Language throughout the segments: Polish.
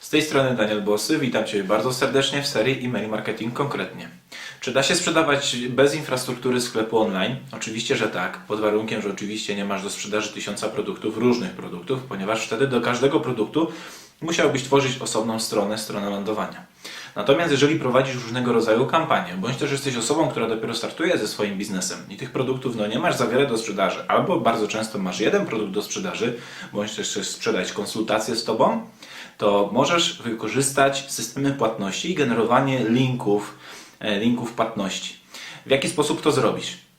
Z tej strony Daniel Bossy, witam Cię bardzo serdecznie w serii e-mail marketing konkretnie. Czy da się sprzedawać bez infrastruktury sklepu online? Oczywiście, że tak, pod warunkiem, że oczywiście nie masz do sprzedaży tysiąca produktów, różnych produktów, ponieważ wtedy do każdego produktu musiałbyś tworzyć osobną stronę, stronę lądowania. Natomiast jeżeli prowadzisz różnego rodzaju kampanie, bądź też jesteś osobą, która dopiero startuje ze swoim biznesem i tych produktów no, nie masz za wiele do sprzedaży, albo bardzo często masz jeden produkt do sprzedaży, bądź też chcesz sprzedać konsultację z Tobą, to możesz wykorzystać systemy płatności i generowanie linków, e, linków płatności. W jaki sposób to zrobisz?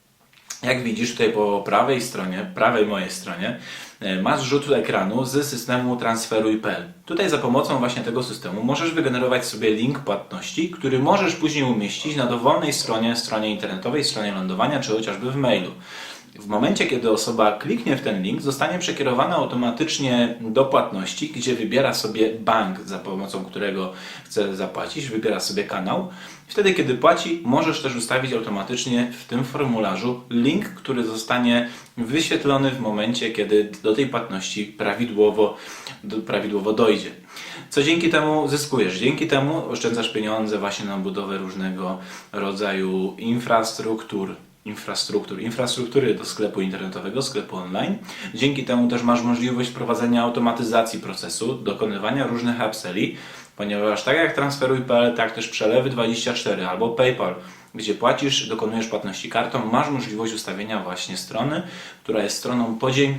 Jak widzisz tutaj po prawej stronie, prawej mojej stronie, e, masz rzut ekranu z systemu transferuj.pl. Tutaj za pomocą właśnie tego systemu możesz wygenerować sobie link płatności, który możesz później umieścić na dowolnej stronie, stronie internetowej, stronie lądowania, czy chociażby w mailu. W momencie, kiedy osoba kliknie w ten link, zostanie przekierowana automatycznie do płatności, gdzie wybiera sobie bank, za pomocą którego chce zapłacić, wybiera sobie kanał. Wtedy, kiedy płaci, możesz też ustawić automatycznie w tym formularzu link, który zostanie wyświetlony w momencie, kiedy do tej płatności prawidłowo, prawidłowo dojdzie. Co dzięki temu zyskujesz? Dzięki temu oszczędzasz pieniądze właśnie na budowę różnego rodzaju infrastruktur infrastruktur, infrastruktury do sklepu internetowego, sklepu online. Dzięki temu też masz możliwość prowadzenia automatyzacji procesu, dokonywania różnych upselli, ponieważ tak jak transferuj.pl, tak też przelewy24 albo PayPal, gdzie płacisz, dokonujesz płatności kartą, masz możliwość ustawienia właśnie strony, która jest stroną, podzięk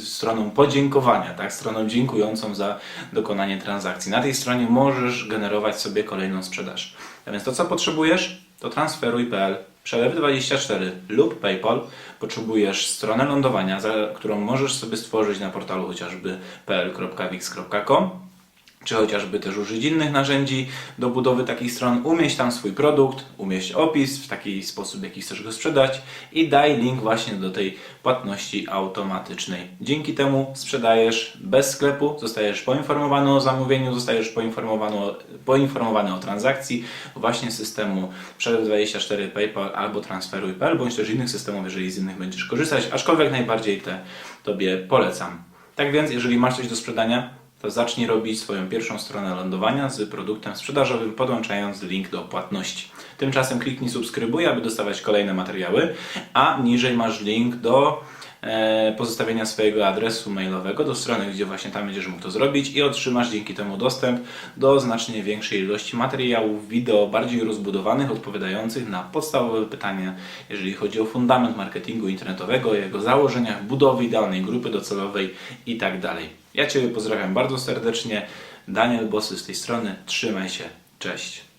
stroną podziękowania, tak? stroną dziękującą za dokonanie transakcji. Na tej stronie możesz generować sobie kolejną sprzedaż. A więc to, co potrzebujesz, to transferuj.pl, przelewy24 lub PayPal. Potrzebujesz stronę lądowania, którą możesz sobie stworzyć na portalu chociażby pl.wix.com czy chociażby też użyć innych narzędzi do budowy takich stron. Umieść tam swój produkt, umieść opis w taki sposób, w jaki chcesz go sprzedać i daj link właśnie do tej płatności automatycznej. Dzięki temu sprzedajesz bez sklepu, zostajesz poinformowany o zamówieniu, zostajesz poinformowany o, poinformowany o transakcji właśnie systemu Przelew24, PayPal albo Transferuj.pl, bądź też innych systemów, jeżeli z innych będziesz korzystać, aczkolwiek najbardziej te Tobie polecam. Tak więc, jeżeli masz coś do sprzedania, to zacznij robić swoją pierwszą stronę lądowania z produktem sprzedażowym, podłączając link do płatności. Tymczasem kliknij subskrybuj, aby dostawać kolejne materiały, a niżej masz link do pozostawienia swojego adresu mailowego do strony, gdzie właśnie tam będziesz mógł to zrobić i otrzymasz dzięki temu dostęp do znacznie większej ilości materiałów, wideo bardziej rozbudowanych, odpowiadających na podstawowe pytania, jeżeli chodzi o fundament marketingu internetowego, jego założeniach, budowy idealnej grupy docelowej itd. Ja Ciebie pozdrawiam bardzo serdecznie. Daniel Bosy z tej strony. Trzymaj się. Cześć.